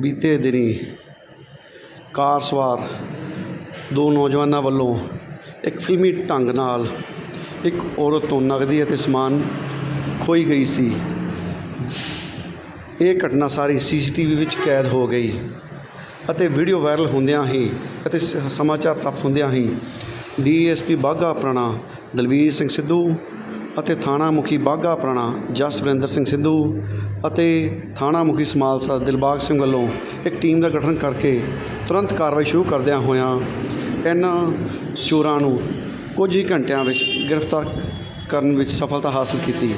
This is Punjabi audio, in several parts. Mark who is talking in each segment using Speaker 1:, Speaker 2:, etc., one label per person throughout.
Speaker 1: ਬੀਤੇ ਦਿਨੀ ਕਾਰ ਸਵਾਰ ਦੋ ਨੌਜਵਾਨਾਂ ਵੱਲੋਂ ਇੱਕ ਫਿਲਮੀ ਢੰਗ ਨਾਲ ਇੱਕ ਔਰਤ ਤੋਂ ਨਗਦੀ ਅਤੇ ਸਮਾਨ ਖੋਈ ਗਈ ਸੀ। ਇਹ ਘਟਨਾ ਸਾਰੀ ਸੀਸੀਟੀਵੀ ਵਿੱਚ ਕੈਦ ਹੋ ਗਈ ਅਤੇ ਵੀਡੀਓ ਵਾਇਰਲ ਹੁੰਦਿਆਂ ਹੀ ਅਤੇ ਸ- ਸਮਾਚਾਰ ਪ੍ਰਾਪਤ ਹੁੰਦਿਆਂ ਹੀ ਡੀਐਸਪੀ ਬਾਘਾ ਪੁਰਾਣਾ ਦਲਵੀਰ ਸਿੰਘ ਸਿੱਧੂ ਅਤੇ ਥਾਣਾ ਮੁਖੀ ਬਾਘਾ ਪੁਰਾਣਾ ਜਸਵਿੰਦਰ ਸਿੰਘ ਸਿੱਧੂ ਅਤੇ ਥਾਣਾ ਮੁਖੀ ਸਮਾਲਸਾ ਦਿਲਬਾਗ ਸਿੰਘ ਵੱਲੋਂ ਇੱਕ ਟੀਮ ਦਾ ਗਠਨ ਕਰਕੇ ਤੁਰੰਤ ਕਾਰਵਾਈ ਸ਼ੁਰੂ ਕਰਦਿਆਂ ਹੋਇਆਂ ਇਹਨਾਂ ਚੋਰਾਂ ਨੂੰ ਕੁਝ ਹੀ ਘੰਟਿਆਂ ਵਿੱਚ ਗ੍ਰਿਫਤਾਰ ਕਰਨ ਵਿੱਚ ਸਫਲਤਾ ਹਾਸਲ ਕੀਤੀ।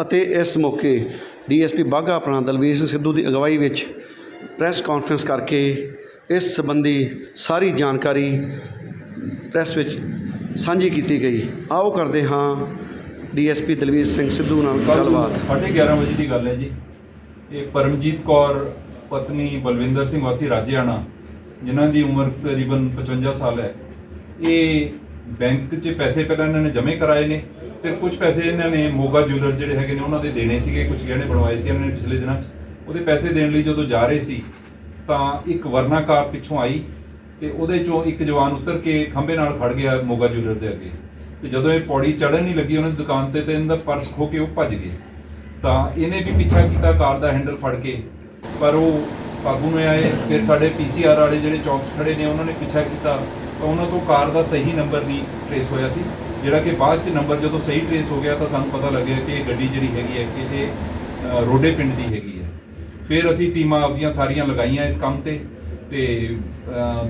Speaker 1: ਅਤੇ ਇਸ ਮੌਕੇ ਡੀਐਸਪੀ ਬਾਘਾ ਆਪਣਾ ਦਲਵੀਰ ਸਿੰਘ ਸਿੱਧੂ ਦੀ ਅਗਵਾਈ ਵਿੱਚ ਪ੍ਰੈਸ ਕਾਨਫਰੰਸ ਕਰਕੇ ਇਸ ਸੰਬੰਧੀ ਸਾਰੀ ਜਾਣਕਾਰੀ ਪ੍ਰੈਸ ਵਿੱਚ ਸਾਂਝੀ ਕੀਤੀ ਗਈ। ਆਓ ਕਰਦੇ ਹਾਂ ਡੀਐਸਪੀ ਦਲਵੀਰ ਸਿੰਘ ਸਿੱਧੂ ਨਾਲ ਗੱਲਬਾਤ।
Speaker 2: ਸਾਢੇ 11 ਵਜੇ ਦੀ ਗੱਲ ਹੈ ਜੀ। ਇਹ ਪਰਮਜੀਤ ਕੌਰ ਪਤਨੀ ਬਲਵਿੰਦਰ ਸਿੰਘ ਵਾਸੀ ਰਾਜਿਆਣਾ ਜਿਨ੍ਹਾਂ ਦੀ ਉਮਰ ਤਕਰੀਬਨ 55 ਸਾਲ ਹੈ ਇਹ ਬੈਂਕ 'ਚ ਪੈਸੇ ਪਹਿਲਾਂ ਇਹਨਾਂ ਨੇ ਜਮ੍ਹਾਂ ਕਰਾਏ ਨੇ ਫਿਰ ਕੁਝ ਪੈਸੇ ਇਹਨਾਂ ਨੇ ਮੋਗਾ ਜੁਐਲਰ ਜਿਹੜੇ ਹੈਗੇ ਨੇ ਉਹਨਾਂ ਦੇ ਦੇਣੇ ਸੀਗੇ ਕੁਝ ਗਹਿਣੇ ਬਣਵਾਏ ਸੀ ਇਹਨਾਂ ਨੇ ਪਿਛਲੇ ਦਿਨਾਂ 'ਚ। ਉਹਦੇ ਪੈਸੇ ਦੇਣ ਲਈ ਜਦੋਂ ਜਾ ਰਹੇ ਸੀ ਤਾਂ ਇੱਕ ਵਰਨਾ ਕਾਰ ਪਿੱਛੋਂ ਆਈ ਤੇ ਉਹਦੇ ਚੋਂ ਇੱਕ ਜਵਾਨ ਉਤਰ ਕੇ ਖੰਭੇ ਨਾਲ ਖੜ ਗਿਆ ਮੋਗਾ ਜੁਐਲਰ ਦੇ ਅੱਗੇ। ਤੇ ਜਦੋਂ ਇਹ ਪੌੜੀ ਚੜ੍ਹਨ ਨਹੀਂ ਲੱਗੀ, ਉਹਨੇ ਦੁਕਾਨ ਤੇ ਤੇ ਇਹਦਾ ਪਰਸ ਖੋ ਕੇ ਉਹ ਭੱਜ ਗਏ। ਤਾਂ ਇਹਨੇ ਵੀ ਪਿੱਛਾ ਕੀਤਾ ਕਾਰ ਦਾ ਹੈਂਡਲ ਫੜ ਕੇ। ਪਰ ਉਹ ਕਾਬੂ ਨਹੀਂ ਆਏ। ਫਿਰ ਸਾਡੇ ਪੀਸੀਆਰ ਵਾਲੇ ਜਿਹੜੇ ਚੌਕ 'ਚ ਖੜੇ ਨੇ, ਉਹਨਾਂ ਨੇ ਪਿੱਛਾ ਕੀਤਾ। ਤਾਂ ਉਹਨਾਂ ਤੋਂ ਕਾਰ ਦਾ ਸਹੀ ਨੰਬਰ ਨਹੀਂ ਟ੍ਰੇਸ ਹੋਇਆ ਸੀ। ਜਿਹੜਾ ਕਿ ਬਾਅਦ 'ਚ ਨੰਬਰ ਜਦੋਂ ਸਹੀ ਟ੍ਰੇਸ ਹੋ ਗਿਆ ਤਾਂ ਸਾਨੂੰ ਪਤਾ ਲੱਗਿਆ ਕਿ ਇਹ ਗੱਡੀ ਜਿਹੜੀ ਹੈਗੀ ਹੈ, ਕਿ ਇਹ ਰੋਡੇ ਪਿੰਡ ਦੀ ਹੈਗੀ ਹੈ। ਫਿਰ ਅਸੀਂ ਟੀਮਾਂ ਆਪਦੀਆਂ ਸਾਰੀਆਂ ਲਗਾਈਆਂ ਇਸ ਕੰਮ ਤੇ ਤੇ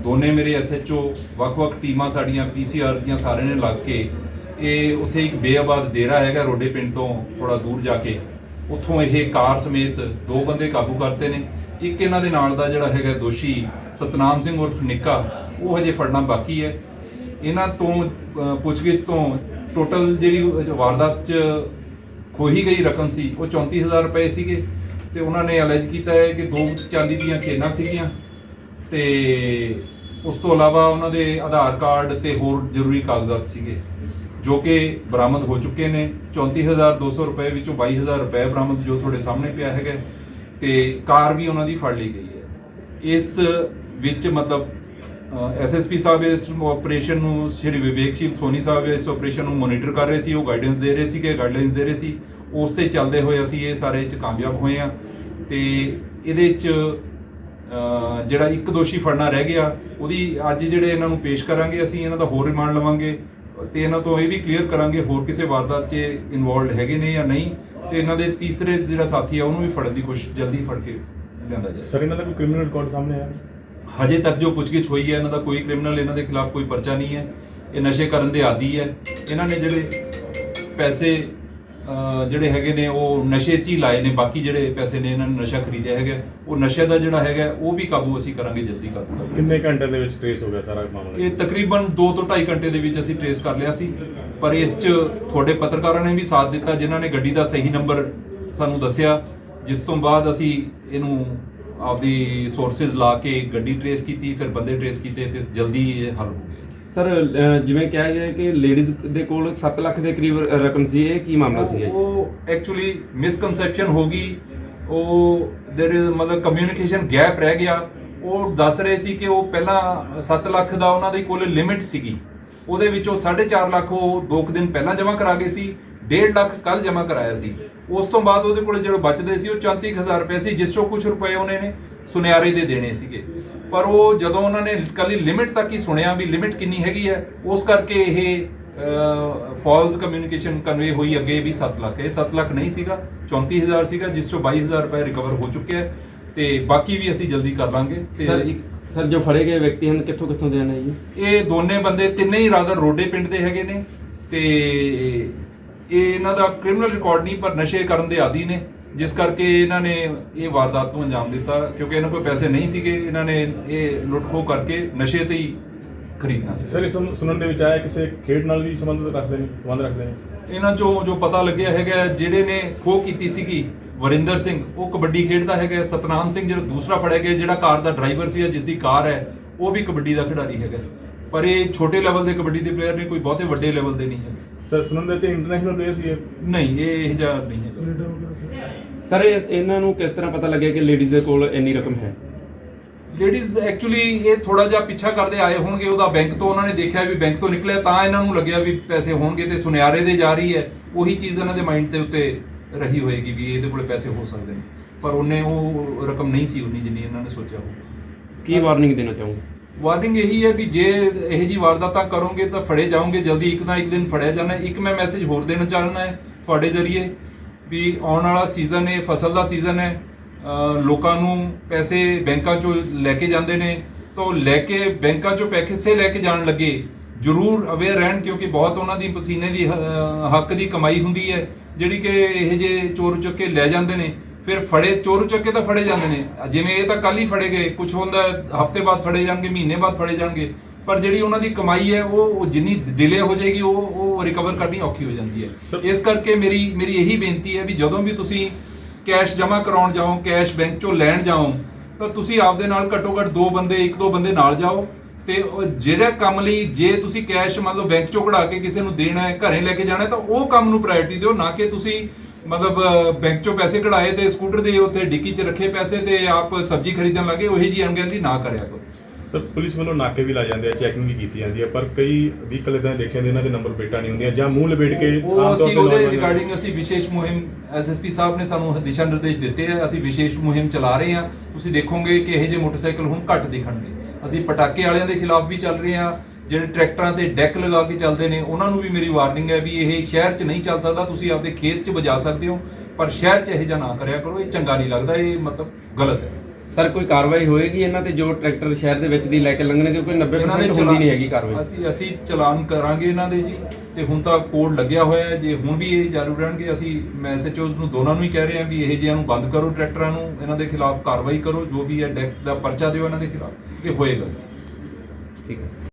Speaker 2: ਦੋਨੇ ਮੇਰੇ ਐਸਐਚਓ ਵੱਖ-ਵੱਖ ਟੀਮਾਂ ਸਾਡੀਆਂ ਪੀਸੀਆਰ ਦੀਆਂ ਸਾਰਿਆਂ ਨੇ ਲੱਗ ਕੇ ਇਹ ਉੱਥੇ ਇੱਕ ਬੇਆਬਾਦ ਡੇਰਾ ਹੈਗਾ ਰੋਡੇ ਪਿੰਡ ਤੋਂ ਥੋੜਾ ਦੂਰ ਜਾ ਕੇ। ਉੱਥੋਂ ਇਹ ਕਾਰ ਸਮੇਤ ਦੋ ਬੰਦੇ ਕਾਬੂ ਕਰਤੇ ਨੇ। ਇੱਕ ਇਹਨਾਂ ਦੇ ਨਾਲ ਦਾ ਜਿਹੜਾ ਹੈਗਾ ਦੋਸ਼ੀ ਸਤਨਾਮ ਸਿੰਘ ਉਰਫ ਨਿੱਕਾ, ਉਹ ਹਜੇ ਫੜਨਾ ਬਾਕੀ ਹੈ। ਇਹਨਾਂ ਤੋਂ ਪੁੱਛਗਿੱਛ ਤੋਂ ਟੋਟਲ ਜਿਹੜੀ ਵਾਰਦਾਤ ਚ ਖੋਹੀ ਗਈ ਰਕਮ ਸੀ, ਉਹ 34000 ਰੁਪਏ ਸੀਗੇ। ਤੇ ਉਹਨਾਂ ਨੇ ਅਲੈਜ ਕੀਤਾ ਹੈ ਕਿ ਦੋ ਚਾਂਦੀ ਦੀਆਂ ਚੇਨਾਂ ਸੀਗੀਆਂ। ਤੇ ਉਸ ਤੋਂ ਇਲਾਵਾ ਉਹਨਾਂ ਦੇ ਆਧਾਰ ਕਾਰਡ ਤੇ ਹੋਰ ਜ਼ਰੂਰੀ ਕਾਗਜ਼ਾਤ ਸੀਗੇ। ਜੋ ਕਿ ਬਰਾਮਦ ਹੋ ਚੁੱਕੇ ਨੇ। 34200 ਰੁਪਏ ਵਿੱਚੋਂ 22000 ਰੁਪਏ ਬਰਾਮਦ ਜੋ ਤੁਹਾਡੇ ਸਾਹਮਣੇ ਪਿਆ ਹੈਗਾ ਤੇ ਕਾਰ ਵੀ ਉਹਨਾਂ ਦੀ ਫੜ ਲਈ ਗਈ ਹੈ। ਇਸ ਵਿੱਚ ਮਤਲਬ ਐਸਐਸਪੀ ਸਾਹਿਬ ਇਸ ਆਪਰੇਸ਼ਨ ਨੂੰ ਸ਼੍ਰੀ ਵਿਵੇਕਸ਼ੀਲ ਸੋਨੀ ਸਾਹਿਬ ਇਸ ਆਪਰੇਸ਼ਨ ਨੂੰ ਮੋਨੀਟਰ ਕਰ ਰਹੇ ਸੀ, ਉਹ ਗਾਈਡੈਂਸ ਦੇ ਰਹੇ ਸੀ ਕਿ ਗਾਈਡਲਾਈਨਸ ਦੇ ਰਹੇ ਸੀ। ਉਸ ਤੇ ਚੱਲਦੇ ਹੋਏ ਅਸੀਂ ਇਹ ਸਾਰੇ ਚ ਕਾਮਯਾਬ ਹੋਏ ਆ ਤੇ ਇਹਦੇ ਚ ਜਿਹੜਾ ਇੱਕ ਦੋਸ਼ੀ ਫੜਨਾ ਰਹਿ ਗਿਆ, ਉਹਦੀ ਅੱਜ ਜਿਹੜੇ ਇਹਨਾਂ ਨੂੰ ਪੇਸ਼ ਕਰਾਂਗੇ, ਅਸੀਂ ਇਹਨਾਂ ਦਾ ਹੋਰ ਰਿਮਾਂਡ ਲਵਾਂਗੇ। ਤੇ ਇਹਨਾਂ ਤੋਂ ਇਹ ਵੀ ਕਲੀਅਰ ਕਰਾਂਗੇ ਹੋਰ ਕਿਸੇ ਵਾਰਦਾਤ 'ਚ ਇਨਵੋਲਡ ਹੈਗੇ ਨੇ ਜਾਂ ਨਹੀਂ ਤੇ ਇਹਨਾਂ ਦੇ ਤੀਸਰੇ ਜਿਹੜਾ ਸਾਥੀ ਆ ਉਹਨੂੰ ਵੀ ਫੜਨ ਦੀ ਕੋਸ਼ਿਸ਼ ਜਲਦੀ ਫੜ ਕੇ ਲਿਆਂਦਾ ਜਾਏ।
Speaker 3: ਸਰ ਇਹਨਾਂ ਦਾ ਕੋਈ ਕ੍ਰਿਮੀਨਲ ਰਿਕਾਰਡ ਸਾਹਮਣੇ ਆਇਆ?
Speaker 2: ਹਜੇ ਤੱਕ ਜੋ ਪੁੱਛਗਿੱਛ ਹੋਈ ਹੈ ਇਹਨਾਂ ਦਾ ਕੋਈ ਕ੍ਰਿਮੀਨਲ ਇਹਨਾਂ ਦੇ ਖਿਲਾਫ ਕੋਈ ਪਰਚਾ ਨਹੀਂ ਹੈ। ਇਹ ਨਸ਼ੇ ਕਰਨ ਦੇ ਆਦੀ ਹੈ। ਇਹਨਾਂ ਨੇ ਜਿਹੜੇ ਪੈਸੇ ਜਿਹੜੇ ਹੈਗੇ ਨੇ ਉਹ ਨਸ਼ੇ 'ਚ ਹੀ ਲਾਏ ਨੇ ਬਾਕੀ ਜਿਹੜੇ ਪੈਸੇ ਨੇ ਇਹਨਾਂ ਨੇ ਨਸ਼ਾ ਖਰੀਦਿਆ ਹੈਗਾ। ਉਹ ਨਸ਼ੇ ਦਾ ਜਿਹੜਾ ਹੈਗਾ ਉਹ ਵੀ ਕਾਬੂ ਅਸੀਂ ਕਰਾਂਗੇ ਜਲਦੀ ਕਰ ਦੂੰਗਾ
Speaker 3: ਕਿੰਨੇ ਘੰਟੇ ਦੇ ਵਿੱਚ ਟ੍ਰੇਸ ਹੋ ਗਿਆ ਸਾਰਾ ਮਾਮਲਾ?
Speaker 2: ਇਹ ਤਕਰੀਬਨ 2 ਤੋਂ 2.5 ਘੰਟੇ ਦੇ ਵਿੱਚ ਅਸੀਂ ਟ੍ਰੇਸ ਕਰ ਲਿਆ ਸੀ। ਪਰ ਇਸ 'ਚ ਤੁਹਾਡੇ ਪੱਤਰਕਾਰਾਂ ਨੇ ਵੀ ਸਾਥ ਦਿੱਤਾ ਜਿਨ੍ਹਾਂ ਨੇ ਗੱਡੀ ਦਾ ਸਹੀ ਨੰਬਰ ਸਾਨੂੰ ਦੱਸਿਆ। ਜਿਸ ਤੋਂ ਬਾਅਦ ਅਸੀਂ ਇਹਨੂੰ ਆਪਦੀ ਸੋਰਸਸ ਲਾ ਕੇ ਗੱਡੀ ਟ੍ਰੇਸ ਕੀਤੀ ਫਿਰ ਬੰਦੇ ਟ੍ਰੇਸ ਕੀਤੇ ਤੇ ਜਲਦੀ ਇਹ ਹੱਲ ਹੋ ਗਿਆ।
Speaker 4: ਸਰ ਅਹ, ਜਿਵੇਂ ਕਿਹਾ ਗਿਆ ਕਿ ਲੇਡੀਜ਼ ਦੇ ਕੋਲ 7 ਲੱਖ ਦੇ ਕਰੀਬ ਰਕਮ ਸੀ ਇਹ ਕੀ ਮਾਮਲਾ ਸੀ
Speaker 2: ਉਹ- ਉਹ ਐਕਚੁਅਲੀ ਮਿਸਕਨਸੈਪਸ਼ਨ ਹੋ ਗਈ ਉਹ देयर इज ਮਤਲਬ ਕਮਿਊਨੀਕੇਸ਼ਨ ਗੈਪ ਰਹਿ ਗਿਆ ਉਹ ਦੱਸ ਰਹੇ ਸੀ ਕਿ ਉਹ ਪਹਿਲਾਂ 7 ਲੱਖ ਦਾ ਉਹਨਾਂ ਦੀ ਕੋਲ ਲਿਮਿਟ ਸੀਗੀ ਉਹਦੇ ਵਿੱਚੋਂ 4.5 ਲੱਖ ਉਹ ਦੋ ਕੁ ਦਿਨ ਪਹਿਲਾਂ ਜਮ੍ਹਾਂ ਕਰਾ ਗਏ ਸੀ 1.5 ਲੱਖ ਕੱਲ ਜਮ੍ਹਾਂ ਕਰਾਇਆ ਸੀ ਉਸ ਤੋਂ ਬਾਅਦ ਉਹਦੇ ਕੋਲ ਜਿਹੜੇ ਬਚਦੇ ਸੀ ਉਹ 34000 ਰੁਪਏ ਸੀ ਜਿਸ ਚੋਂ ਕੁਝ ਰੁਪਏ ਉਹਨੇ ਨੇ ਸੁਨਿਆਰੇ ਦੇ ਦੇਣੇ ਸੀਗੇ। ਪਰ ਉਹ ਜਦੋਂ ਉਹਨਾਂ ਨੇ ਕੱਲੀ ਲਿਮਿਟ ਤੱਕ ਹੀ ਸੁਣਿਆ ਵੀ ਲਿਮਿਟ ਕਿੰਨੀ ਹੈਗੀ ਹੈ ਉਸ ਕਰਕੇ ਇਹ ਫਾਲਸ ਕਮਿਊਨੀਕੇਸ਼ਨ ਕਨਵੇ ਹੋਈ ਅੱਗੇ ਵੀ 7 ਲੱਖ। ਇਹ 7 ਲੱਖ ਨਹੀਂ ਸੀਗਾ 34000 ਸੀਗਾ ਜਿਸ ਚੋਂ 22000 ਰੁਪਏ ਰਿਕਵਰ ਹੋ ਚੁੱਕਿਆ ਹੈ। ਤੇ ਬਾਕੀ ਵੀ ਅਸੀਂ ਜਲਦੀ ਕਰ ਲਾਂਗੇ। ਤੇ
Speaker 4: ਸਰ
Speaker 2: ਇੱਕ
Speaker 4: ਸਰ ਜੋ ਫੜੇ ਗਏ ਵਿਅਕਤੀ ਹਨ ਕਿੱਥੋਂ ਕਿੱਥੋਂ ਦੇ ਨੇ ਜੀ
Speaker 2: ਇਹ ਦੋਨੇ ਬੰਦੇ ਤਿੰਨੇ ਹੀ ਰਾਦਰ ਰੋਡੇ ਪਿੰਡ ਦੇ ਹੈਗੇ ਨੇ। ਤੇ ਇਹ ਇਹਨਾਂ ਦਾ ਕ੍ਰਿਮੀਨਲ ਰਿਕਾਰਡ ਨਹੀਂ ਪਰ ਨਸ਼ੇ ਕਰਨ ਦੇ ਆਦੀ ਨੇ। ਜਿਸ ਕਰਕੇ ਇਹਨਾਂ ਨੇ ਇਹ ਵਾਰਦਾਤ ਨੂੰ ਅੰਜਾਮ ਦਿੱਤਾ ਕਿਉਂਕਿ ਇਹਨਾਂ ਕੋਲ ਪੈਸੇ ਨਹੀਂ ਸੀਗੇ ਇਹਨਾਂ ਨੇ ਇਹ ਲੁੱਟਖੋ ਕਰਕੇ ਨਸ਼ੇ ਤੇ ਹੀ ਖਰੀਦਣਾ ਸੀ।
Speaker 3: ਸਰ ਇਸ ਨੂੰ ਸੁਣਨ ਦੇ ਵਿੱਚ ਆਇਆ ਕਿਸੇ ਖੇਡ ਨਾਲ ਵੀ ਸੰਬੰਧ ਰੱਖਦੇ ਨੇ ਸੰਬੰਧ ਰੱਖਦੇ ਨੇ?
Speaker 2: ਇਹਨਾਂ ਚੋਂ ਜੋ ਪਤਾ ਲੱਗਿਆ ਹੈਗਾ ਜਿਹੜੇ ਨੇ ਖੋਹ ਕੀਤੀ ਸੀਗੀ ਵਰਿੰਦਰ ਸਿੰਘ ਉਹ ਕਬੱਡੀ ਖੇਡਦਾ ਹੈਗਾ ਸਤਨਾਮ ਸਿੰਘ ਜਿਹੜਾ ਦੂਸਰਾ ਫੜਿਆ ਗਿਆ ਜਿਹੜਾ ਕਾਰ ਦਾ ਡਰਾਈਵਰ ਸੀ ਜਿਸ ਦੀ ਕਾਰ ਹੈ ਉਹ ਵੀ ਕਬੱਡੀ ਦਾ ਖਿਡਾਰੀ ਹੈਗਾ। ਪਰ ਇਹ ਛੋਟੇ ਲੈਵਲ ਦੇ ਕਬੱਡੀ ਦੇ ਪਲੇਅਰ ਨੇ ਕੋਈ ਬਹੁਤੇ ਵੱਡੇ ਲੈਵਲ ਦੇ ਨਹੀਂ ਹੈਗੇ
Speaker 3: ਸਰ ਸੁਣਨ ਦੇ ਵਿੱਚ ਇੰਟਰਨੈਸ਼ਨਲ ਪਲੇਅਰ ਸੀ ਇਹ
Speaker 2: ਨਹੀਂ ਇਹ ਇਹ ਜਿਹਾ ਨਹੀਂ ਹੈਗਾ
Speaker 4: ਸਰ ਇਹ- ਇਹਨਾਂ ਨੂੰ ਕਿਸ ਤਰ੍ਹਾਂ ਪਤਾ ਲੱਗਿਆ ਕਿ ਲੇਡੀਜ਼ ਦੇ ਕੋਲ ਇੰਨੀ ਰਕਮ ਹੈ?
Speaker 2: ਲੇਡੀਜ਼ ਐਕਚੁਅਲੀ ਇਹ ਥੋੜਾ ਜਿਹਾ ਪਿੱਛਾ ਕਰਦੇ ਆਏ ਹੋਣਗੇ। ਉਹਦਾ ਬੈਂਕ ਤੋਂ ਉਹਨਾਂ ਨੇ ਦੇਖਿਆ ਵੀ ਬੈਂਕ ਤੋਂ ਨਿਕਲਿਆ ਤਾਂ ਇਹਨਾਂ ਨੂੰ ਲੱਗਿਆ ਵੀ ਪੈਸੇ ਹੋਣਗੇ ਤੇ ਸੁਨਿਆਰੇ ਦੇ ਜਾ ਰਹੀ ਹੈ। ਉਹੀ ਚੀਜ਼ ਇਹਨਾਂ ਦੇ ਮਾਈਂਡ ਦੇ ਉੱਤੇ ਰਹੀ ਹੋਏਗੀ ਵੀ ਇਹਦੇ ਕੋਲੇ ਪੈਸੇ ਹੋ ਸਕਦੇ ਨੇ। ਪਰ ਉਹਨੇ ਉਹ ਰਕਮ ਨਹੀਂ ਸੀ ਉਨੀ ਜਿੰਨੀ ਇਹਨਾਂ ਨੇ ਸੋਚਿਆ ਹੋ
Speaker 4: ਕੀ ਵਾਰਨਿੰਗ ਦੇਣਾ ਚਾਹੋਗੇ?
Speaker 2: ਵਾਰਨਿੰਗ ਇਹੀ ਹੈ ਵੀ ਜੇ ਇਹ ਜੀ ਵਾਰਦਾਤਾਂ ਕਰੋਗੇ ਤਾਂ ਫੜੇ ਜਾਓਗੇ, ਜਲਦੀ ਇੱਕ ਨਾ ਇੱਕ ਦਿਨ ਫੜਿਆ ਜਾਣਾ ਇੱਕ ਮੈਂ ਮੈਸੇਜ ਹੋਰ ਦੇਣਾ ਚਾਹਣਾ ਹੈ ਤੁਹਾਡੇ ਜ਼ਰੀਏ ਵੀ ਆਉਣ ਵਾਲਾ ਸੀਜ਼ਨ ਹੈ, ਫਸਲ ਦਾ ਸੀਜ਼ਨ ਹੈ ਲੋਕਾਂ ਨੂੰ ਪੈਸੇ ਬੈਂਕਾਂ ਚੋਂ ਲੈ ਕੇ ਜਾਂਦੇ ਨੇ, ਤਾਂ ਲੈ ਕੇ ਬੈਂਕਾਂ ਚੋਂ ਪੈਸੇ ਲੈ ਕੇ ਜਾਣ ਲੱਗੇ। ਜ਼ਰੂਰ ਅਵੇਅਰ ਰਹਿਣ ਕਿਉਂਕਿ ਬਹੁਤ ਉਹਨਾਂ ਦੀ ਪਸੀਨੇ ਦੀ ਹੱਕ ਦੀ ਕਮਾਈ ਹੁੰਦੀ ਹੈ, ਜਿਹੜੀ ਕਿ ਇਹ ਜੇ ਚੋਰ ਚੁੱਕ ਕੇ ਲੈ ਜਾਂਦੇ ਨੇ। ਫਿਰ ਫੜੇ ਚੋਰ ਚੁੱਕ ਤਾਂ ਫੜੇ ਜਾਂਦੇ ਨੇ। ਜਿਵੇਂ ਇਹ ਤਾਂ ਕੱਲ ਹੀ ਫੜੇ ਗਏ ਕੁਝ ਹੁੰਦਾ ਹਫ਼ਤੇ ਬਾਅਦ ਫੜੇ ਜਾਣਗੇ ਮਹੀਨੇ ਬਾਅਦ ਫੜੇ ਜਾਣਗੇ। ਪਰ ਜਿਹੜੀ ਉਹਨਾਂ ਦੀ ਕਮਾਈ ਹੈ ਉਹ ਉਹ ਜਿੰਨੀ ਡਿਲੇ ਹੋ ਜਾਏਗੀ ਉਹ ਉਹ ਰਿਕਵਰ ਕਰਨੀ ਔਖੀ ਹੋ ਜਾਂਦੀ ਹੈ। ਇਸ ਕਰਕੇ ਮੇਰੀ ਮੇਰੀ ਇਹੀ ਬੇਨਤੀ ਹੈ ਵੀ ਜਦੋਂ ਵੀ ਤੁਸੀਂ ਕੈਸ਼ ਜਮ੍ਹਾਂ ਕਰਾਉਣ ਜਾਓ ਕੈਸ਼ ਬੈਂਕ ਚੋਂ ਲੈਣ ਜਾਓ ਤਾਂ ਤੁਸੀਂ ਆਪਦੇ ਨਾਲ ਘੱਟੋ ਘੱਟ ਦੋ ਬੰਦੇ ਇੱਕ ਦੋ ਬੰਦੇ ਨਾਲ ਜਾਓ। ਤੇ ਉਹ ਜਿਹੜਾ ਕੰਮ ਲਈ ਜੇ ਤੁਸੀਂ ਕੈਸ਼ ਮਤਲਬ ਬੈਂਕ ਚੋਂ ਕਢਾ ਕੇ ਕਿਸੇ ਨੂੰ ਦੇਣਾ ਹੈ ਘਰੇ ਲੈ ਕੇ ਜਾਣਾ ਹੈ ਤਾਂ ਉਹ ਕੰਮ ਨੂੰ ਪ੍ਰਾਇੋਰਟੀ ਦਿਓ ਨਾ ਕਿ ਤੁਸੀਂ ਮਤਲਬ ਬੈਂਕ ਚੋਂ ਪੈਸੇ ਕਢਾਏ ਤੇ ਸਕੂਟਰ ਦੇ ਉੱਤੇ ਡਿੱਕੀ 'ਚ ਰੱਖੇ ਪੈਸੇ ਤੇ ਆਪ ਸਬਜ਼ੀ ਖਰੀਦਣ ਲੱਗੇ ਉਹੀ ਜੀ ਅਣਗਹਿਲੀ ਨਾ ਕਰਿਆ ਕਰੋ।
Speaker 3: ਸਰ ਪੁਲਿਸ ਵੱਲੋਂ ਨਾਕੇ ਵੀ ਲਾਏ ਜਾਂਦੇ ਆ ਚੈਕਿੰਗ ਵੀ ਕੀਤੀ ਜਾਂਦੀ ਹੈ ਪਰ ਕਈ ਵਹੀਕਲ ਇਦਾਂ ਦੇਖੇ ਨੇ ਇਹਨਾਂ ਦੇ ਨੰਬਰ ਪਲੇਟਾਂ ਨਹੀਂ ਹੁੰਦੀਆਂ ਜਾਂ ਮੂੰਹ ਲਪੇਟ ਕੇ
Speaker 2: ਉਹ
Speaker 3: ਆਮ ਤੌਰ
Speaker 2: ਅਸੀਂ
Speaker 3: ਤੇ
Speaker 2: ਉਹਦੇ ਰਿਗਾਰਡਿੰਗ ਅਸੀਂ ਵਿਸ਼ੇਸ਼ ਮੁਹਿੰਮ ਐਸਐਸਪੀ ਸਾਹਿਬ ਨੇ ਸਾਨੂੰ ਦਿਸ਼ਾ ਨਿਰਦੇਸ਼ ਦਿੱਤੇ ਆ ਅਸੀਂ ਵਿਸ਼ੇਸ਼ ਮੁਹਿੰਮ ਚਲਾ ਰਹੇ ਹਾਂ ਤੁਸੀਂ ਦੇਖੋਗੇ ਕਿ ਇਹ ਜਿਹੇ ਮੋਟਰਸਾਈਕਲ ਹੁਣ ਘੱਟ ਦਿਖਣਗੇ। ਅਸੀਂ ਪਟਾਕੇ ਵਾਲਿਆਂ ਦੇ ਖਿਲਾਫ ਵੀ ਚੱਲ ਰਹੇ ਹਾਂ ਜਿਹੜੇ ਟਰੈਕਟਰਾਂ ਤੇ ਡੈਕ ਲਗਾ ਕੇ ਚੱਲਦੇ ਨੇ ਉਹਨਾਂ ਨੂੰ ਵੀ ਮੇਰੀ ਵਾਰਨਿੰਗ ਹੈ ਵੀ ਇਹ ਸ਼ਹਿਰ 'ਚ ਨਹੀਂ ਚੱਲ ਸਕਦਾ ਤੁਸੀਂ ਆਪਦੇ ਖੇਤ 'ਚ ਵਜਾ ਸਕਦੇ ਹੋ ਪਰ ਸ਼ਹਿਰ 'ਚ ਇਹ ਜਿਹਾ ਨਾ ਕਰਿਆ ਕਰੋ ਇਹ ਚੰਗਾ ਨਹੀਂ ਲੱਗਦਾ ਇਹ ਮਤਲਬ ਗਲਤ ਹੈ।
Speaker 4: ਸਰ ਕੋਈ ਕਾਰਵਾਈ ਹੋਏਗੀ ਇਹਨਾਂ ਤੇ ਜੋ ਟਰੈਕਟਰ ਸ਼ਹਿਰ ਦੇ ਵਿੱਚ ਦੀ ਲੈ ਕੇ ਲੰਘਣਗੇ ਕੋਈ 90%
Speaker 2: ਇਹਨਾਂ ਦੇ
Speaker 4: ਹੁੰਦੀ ਨਹੀਂ ਹੈਗੀ ਕਾਰਵਾਈ।
Speaker 2: ਅਸੀਂ ਅਸੀਂ ਚਲਾਨ ਕਰਾਂਗੇ ਇਹਨਾਂ ਦੇ ਜੀ ਤੇ ਹੁਣ ਤਾਂ ਕੋਡ ਲੱਗਿਆ ਹੋਇਆ ਹੈ ਜੇ ਹੁਣ ਵੀ ਇਹ ਜਾਰੀ ਰਹਿਣਗੇ ਅਸੀਂ ਮੈਂ ਐਸਐਚਓ ਨੂੰ ਦੋਨਾਂ ਨੂੰ ਹੀ ਕਹਿ ਰਹੇ ਹਾਂ ਵੀ ਇਹ ਜਿਹਿਆਂ ਨੂੰ ਬੰਦ ਕਰੋ ਟਰੈਕਟਰਾਂ ਨੂੰ ਇਹਨਾਂ ਦੇ ਖਿਲਾਫ ਕਾਰਵਾਈ ਕਰੋ ਜੋ ਵੀ ਹੈ ਡੈਕ ਦਾ ਪਰਚਾ ਦਿਓ ਇਹਨਾਂ ਦੇ ਖਿਲਾਫ ਇਹ ਹੋਏਗਾ।
Speaker 4: ਠੀਕ ਹੈ।